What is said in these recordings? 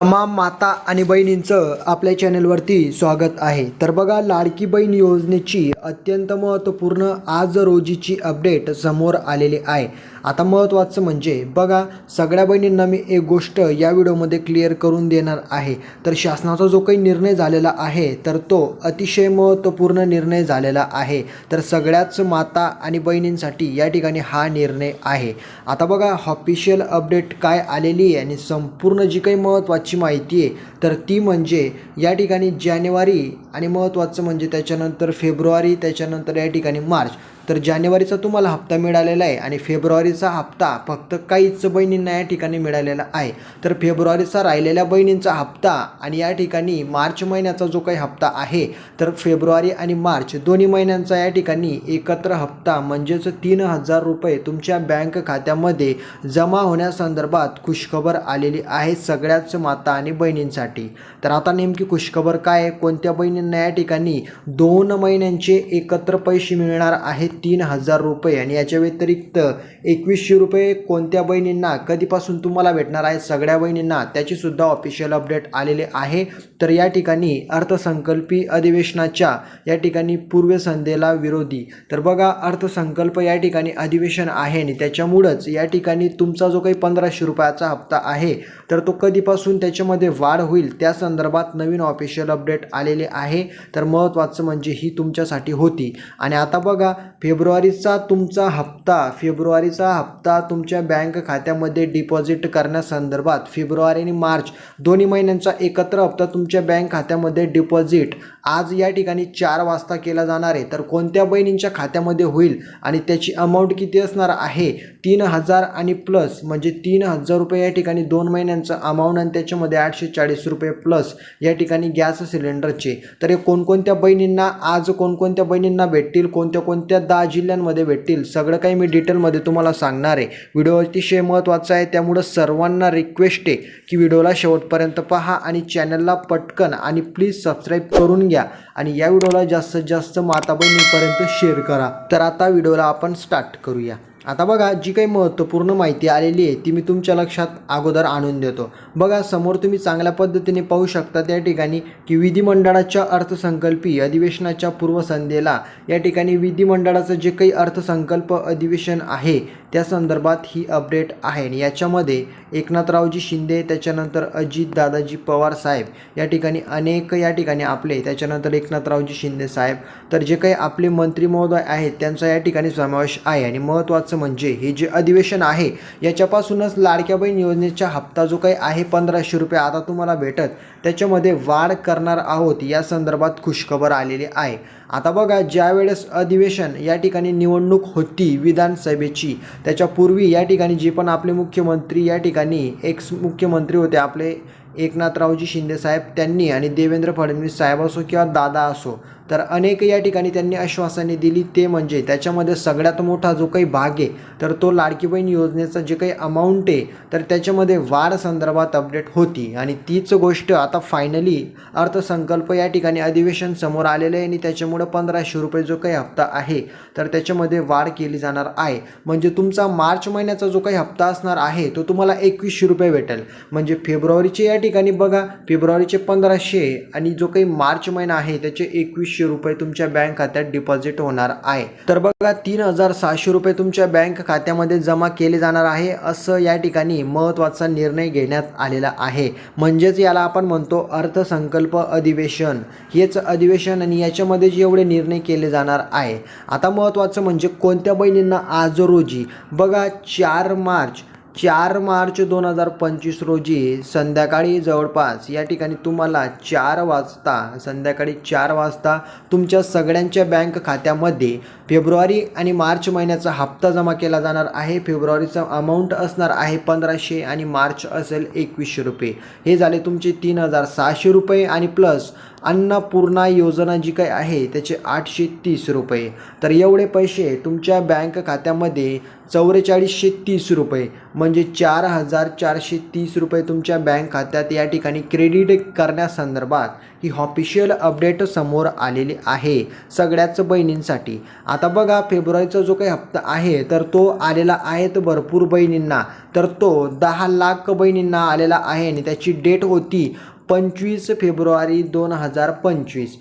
तमाम माता आणि बहिणींचं आपल्या चॅनलवरती स्वागत आहे. तर बघा लाडकी बहीण योजनेची अत्यंत महत्त्वपूर्ण आज रोजीची अपडेट समोर आलेली आहे. आता महत्त्वाचं म्हणजे बघा सगळ्या बहिणींना मी एक गोष्ट या व्हिडिओमध्ये क्लिअर करून देणार आहे. तर शासनाचा जो काही निर्णय झालेला आहे तर तो अतिशय महत्त्वपूर्ण निर्णय झालेला आहे. तर सगळ्याच माता आणि बहिणींसाठी या ठिकाणी हा निर्णय आहे. आता बघा ऑफिशियल अपडेट काय आलेली आहे आणि संपूर्ण जी काही महत्त्वाची माहिती आहे तर ती म्हणजे या ठिकाणी जानेवारी आणि महत्त्वाचं म्हणजे त्याच्यानंतर फेब्रुवारी त्याच्यानंतर या ठिकाणी मार्च. तर जानेवारीचा तुम्हाला हप्ता मिळालेला आहे आणि फेब्रुवारीचा हप्ता फक्त काहीच बहिणींना या ठिकाणी मिळालेला आहे. तर फेब्रुवारीचा राहिलेल्या बहिणींचा हप्ता आणि या ठिकाणी मार्च महिन्याचा जो काही हप्ता आहे तर फेब्रुवारी आणि मार्च दोन्ही महिन्यांचा या ठिकाणी एकत्र हप्ता म्हणजेच तीन हजार रुपये तुमच्या बँक खात्यामध्ये जमा होण्यासंदर्भात खुशखबर आलेली आहे सगळ्याच माता आणि बहिणींसाठी. तर आता नेमकी खुशखबर काय आहे? कोणत्या बहिणींना या ठिकाणी दोन महिन्यांचे एकत्र पैसे मिळणार आहेत? तीन हजार रुपये. आणि याच्या व्यतिरिक्त एकवीसशे रुपये कोणत्या बहिणींना कधीपासून तुम्हाला भेटणार आहे? सगळ्या बहिणींना त्याचीसुद्धा ऑफिशियल अपडेट आलेले आहे. तर या ठिकाणी अर्थसंकल्पी अधिवेशनाच्या या ठिकाणी पूर्वसंध्येला विरोधी. तर बघा अर्थसंकल्प या ठिकाणी अधिवेशन आहे आणि त्याच्यामुळंच या ठिकाणी तुमचा जो काही पंधराशे रुपयाचा हप्ता आहे तर तो कधीपासून त्याच्यामध्ये वाढ होईल त्या संदर्भात नवीन ऑफिशियल अपडेट आलेले आहे. तर महत्त्वाचं म्हणजे ही तुमच्यासाठी होती. आणि आता बघा फेब्रुवारीचा तुमचा हप्ता फेब्रुवारीचा हप्ता तुमच्या बँक खात्यामध्ये डिपॉझिट करण्यासंदर्भात फेब्रुवारी आणि मार्च दोन्ही महिन्यांचा एकत्र हप्ता तुमच्या बँक खात्यामध्ये डिपॉझिट आज या ठिकाणी चार वाजता केला जाणार आहे. तर कोणत्या बहिणींच्या खात्यामध्ये होईल आणि त्याची अमाऊंट किती असणार आहे? तीन हजार आणि प्लस म्हणजे तीन हजार रुपये या ठिकाणी दोन महिन्यांचं अमाऊंट आणि त्याच्यामध्ये आठशे चाळीस रुपये प्लस या ठिकाणी गॅस सिलेंडरचे. तर हे कोणकोणत्या बहिणींना आज कोणकोणत्या बहिणींना भेटतील? कोणत्या कोणत्या दहा जिल्ह्यांमध्ये भेटतील. सगळं काही मी डिटेलमध्ये तुम्हाला सांगणार आहे. व्हिडिओ अतिशय महत्त्वाचा आहे. त्यामुळं सर्वांना रिक्वेस्ट आहे की व्हिडिओला शेवटपर्यंत पहा आणि चॅनलला पटकन आणि प्लीज सबस्क्राईब करून घ्या. आणि या व्हिडिओला जास्तीत जास्त माता बहिणीपर्यंत शेअर करा. तर आता व्हिडिओला आपण स्टार्ट करूया. आता बघा जी काही महत्त्वपूर्ण माहिती आलेली आहे ती मी तुमच्या लक्षात अगोदर आणून देतो. बघा समोर तुम्ही चांगल्या पद्धतीने पाहू शकता त्या ठिकाणी की विधिमंडळाच्या अर्थसंकल्पी अधिवेशनाच्या पूर्वसंध्येला या ठिकाणी विधिमंडळाचं जे काही अर्थसंकल्प अधिवेशन आहे त्या संदर्भात ही अपडेट आहे. आणि याच्यामध्ये एकनाथरावजी शिंदे त्याच्यानंतर अजित दादाजी पवार साहेब या ठिकाणी अनेक या ठिकाणी आपले त्याच्यानंतर एकनाथरावजी शिंदे साहेब. तर जे काही आपले मंत्री महोदय आहेत त्यांचा या ठिकाणी समावेश आहे. आणि महत्त्वाचं म्हणजे? हे जे अधिवेशन आहे याच्यापासूनच लाडक्या बहीण योजनेचा हप्ता जो काही आहे पंधराशे रुपये आता तुम्हाला भेटत त्याच्यामध्ये वाढ करणार आहोत या संदर्भात खुशखबर आलेली आहे. आता बघा ज्यावेळेस अधिवेशन या ठिकाणी निवडणूक होती विधानसभेची त्याच्यापूर्वी या ठिकाणी जे पण आपले मुख्यमंत्री या ठिकाणी एक्स मुख्यमंत्री होते आपले एकनाथरावजी शिंदेसाहेब त्यांनी आणि देवेंद्र फडणवीस साहेब असो किंवा दादा असो तर अनेक या ठिकाणी त्यांनी आश्वासने दिली ते म्हणजे त्याच्यामध्ये सगळ्यात मोठा जो काही भाग आहे तर तो लाडकी बहीण योजनेचा जे काही अमाऊंट आहे तर त्याच्यामध्ये वाढ संदर्भात अपडेट होती. आणि तीच गोष्ट आता फायनली अर्थसंकल्प या ठिकाणी अधिवेशन समोर आलेलं आहे आणि त्याच्यामुळं पंधराशे रुपये जो काही हप्ता आहे तर त्याच्यामध्ये वाढ केली जाणार आहे. म्हणजे तुमचा मार्च महिन्याचा जो काही हप्ता असणार आहे तो तुम्हाला एकवीसशे रुपये भेटेल. म्हणजे फेब्रुवारीचे या ठिकाणी बघा फेब्रुवारीचे पंधराशे आणि जो काही मार्च महिना आहे त्याचे एकवीसशे रुपये तुमच्या बँक खात्यात डिपॉझिट होणार आहे. तर बघा तीन हजार सहाशे रुपये तुमच्या बँक खात्यामध्ये जमा केले जाणार आहे असं या ठिकाणी महत्त्वाचा निर्णय घेण्यात आलेला आहे. म्हणजेच याला आपण म्हणतो अर्थसंकल्प अधिवेशन. हेच अधिवेशन आणि याच्यामध्ये जे एवढे निर्णय केले जाणार आहे. आता महत्त्वाचं म्हणजे कोणत्या बहिणींना आज रोजी? बघा चार मार्च चार मार्च दोन हजार पंचवीस रोजी संध्याकाळी जवळपास या ठिकाणी तुम्हाला चार वाजता संध्याकाळी चार वाजता तुमच्या सगळ्यांच्या बँक खात्यामध्ये फेब्रुवारी आणि मार्च महिन्याचा हप्ता जमा केला जाणार आहे. फेब्रुवारीचा अमाऊंट असणार आहे पंधराशे आणि मार्च असेल एकवीसशे रुपये. हे झाले तुमचे तीन हजार सहाशे रुपये आणि प्लस अन्नपूर्णा योजना जी काही आहे त्याचे आठशे तीस रुपये. तर एवढे पैसे तुमच्या बँक खात्यामध्ये चौवेचाळीसशे तीस रुपये. म्हणजे चार हजार चारशे तीस रुपये तुमच्या बँक खात्यात या ठिकाणी क्रेडिट करण्यासंदर्भात ही ऑफिशियल अपडेट समोर आलेली आहे सगळ्याच बहिणींसाठी. आता बघा फेब्रुवारीचा जो काही हप्ता आहे तर तो आलेला आहे तर भरपूर बहिणींना. तर तो दहा लाख बहिणींना आलेला आहे आणि त्याची डेट होती पंचवीस फेब्रुवारी दोन हजार पंचवीस.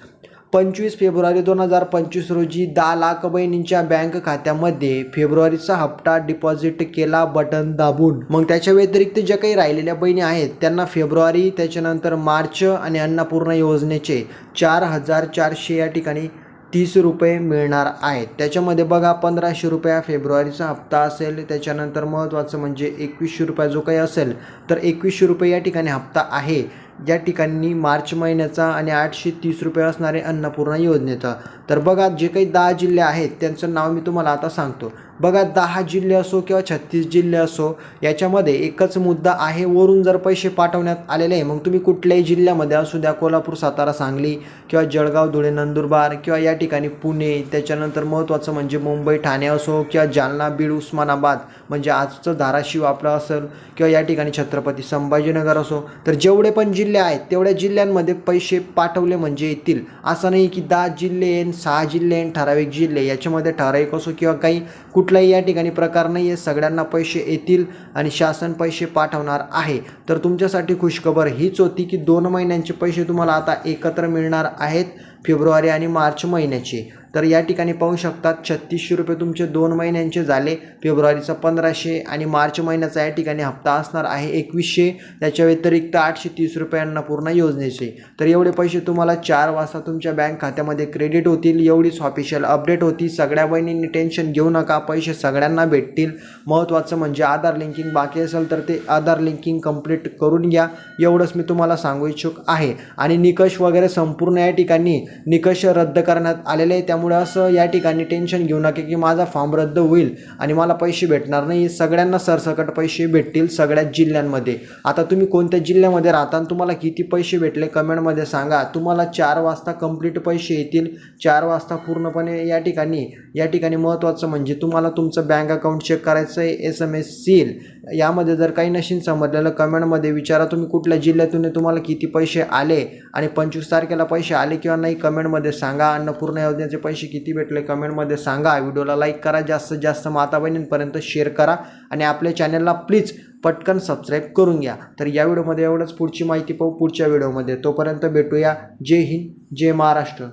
पंचवीस फेब्रुवारी दोन हजार पंचवीस रोजी दहा लाख बहिणींच्या बँक खात्यामध्ये फेब्रुवारीचा हप्ता डिपॉझिट केला बटन दाबून. मग त्याच्या व्यतिरिक्त ज्या काही राहिलेल्या बहिणी आहेत त्यांना फेब्रुवारी त्याच्यानंतर मार्च आणि अन्नपूर्णा योजनेचे चार हजार चारशे या ठिकाणी तीस रुपये मिळणार आहेत. त्याच्यामध्ये बघा पंधराशे रुपया फेब्रुवारीचा हप्ता असेल त्याच्यानंतर महत्त्वाचं म्हणजे एकवीसशे रुपया जो काही असेल तर एकवीसशे रुपये या ठिकाणी हप्ता आहे. ज्या ठिकाणी मार्च महिन्याचा आणि आठशे तीस रुपये असणारे अन्नपूर्णा योजनेचा. तर बघा जे काही दहा जिल्हे आहेत त्यांचं नाव मी तुम्हाला आता सांगतो. बघा दहा जिल्हे असो किंवा छत्तीस जिल्हे असो याच्यामध्ये एकच मुद्दा आहे वरून जर पैसे पाठवण्यात आलेले आहे मग तुम्ही कुठल्याही जिल्ह्यामध्ये असू द्या कोल्हापूर सातारा सांगली किंवा जळगाव धुळे नंदुरबार किंवा या ठिकाणी पुणे त्याच्यानंतर महत्त्वाचं म्हणजे मुंबई ठाणे असो किंवा जालना बीड उस्मानाबाद म्हणजे आजचं धाराशिव आपलं असेल किंवा या ठिकाणी छत्रपती संभाजीनगर असो तर जेवढे पण जिल्हे आहेत तेवढ्या जिल्ह्यांमध्ये पैसे पाठवले म्हणजे येतील. असं नाही की दहा जिल्हे आहेत, सहा जिल्हे आहेत, ठराविक जिल्हे. याच्यामध्ये ठराविक असो किंवा काही कुठलाही या ठिकाणी प्रकार नाही आहे सगळ्यांना पैसे येतील आणि शासन पैसे पाठवणार आहे. तर तुमच्यासाठी खुशखबर हीच होती की दोन महिन्यांचे पैसे तुम्हाला आता एकत्र मिळणार आहेत फेब्रुवारी आणि मार्च महिन्याचे. तर या ठिकाणी पाहू शकतात छत्तीसशे रुपये तुमचे दोन महिन्यांचे झाले फेब्रुवारीचा पंधराशे आणि मार्च महिन्याचा या ठिकाणी हप्ता असणार आहे एकवीसशे. त्याच्या व्यतिरिक्त आठशे तीस रुपयांना पूर्ण योजनेचे. तर एवढे पैसे तुम्हाला चार वाजता तुमच्या बँक खात्यामध्ये क्रेडिट होतील एवढीच ऑफिशियल अपडेट होती. सगळ्या बहिणींनी टेन्शन घेऊ नका पैसे सगळ्यांना भेटतील. महत्त्वाचं म्हणजे आधार लिंकिंग बाकी असेल तर ते आधार लिंकिंग कंप्लीट करून घ्या. एवढंच मी तुम्हाला सांगू इच्छुक आहे. आणि निकष वगैरे संपूर्ण या ठिकाणी निकष रद्द करण्यात आलेले आहे त्यामुळे असं या ठिकाणी टेन्शन घेऊ नका की माझा फॉर्म रद्द होईल आणि मला पैसे भेटणार नाही. सगळ्यांना सरसकट पैसे भेटतील सगळ्याच जिल्ह्यांमध्ये. आता तुम्ही कोणत्या जिल्ह्यामध्ये राहता आणि तुम्हाला किती पैसे भेटले कमेंटमध्ये सांगा. तुम्हाला चार वाजता कंप्लीट पैसे येतील. चार वाजता पूर्णपणे या ठिकाणी या ठिकाणी महत्त्वाचं म्हणजे तुम्हाला तुमचं बँक अकाउंट चेक करायचं आहे एस एम एस सील यामध्ये जर काही नशीन समजलेलं कमेंटमध्ये विचारा तुम्ही कुठल्या जिल्ह्यातून तुम्हाला किती पैसे आले आणि पंचवीस तारखेला पैसे आले किंवा नाही कमेंटमध्ये सांगा. अन्नपूर्ण योजनेचे पैसे किती भेटले कमेंटमध्ये सांगा. व्हिडिओला लाईक करा जास्तीत जास्त माता बहिणींपर्यंत शेअर करा आणि आपल्या चॅनलला प्लीज पटकन सबस्क्राईब करून घ्या. तर या व्हिडिओमध्ये एवढंच. पुढची माहिती पाहू पुढच्या व्हिडिओमध्ये. तोपर्यंत भेटूया. जय हिंद जय महाराष्ट्र.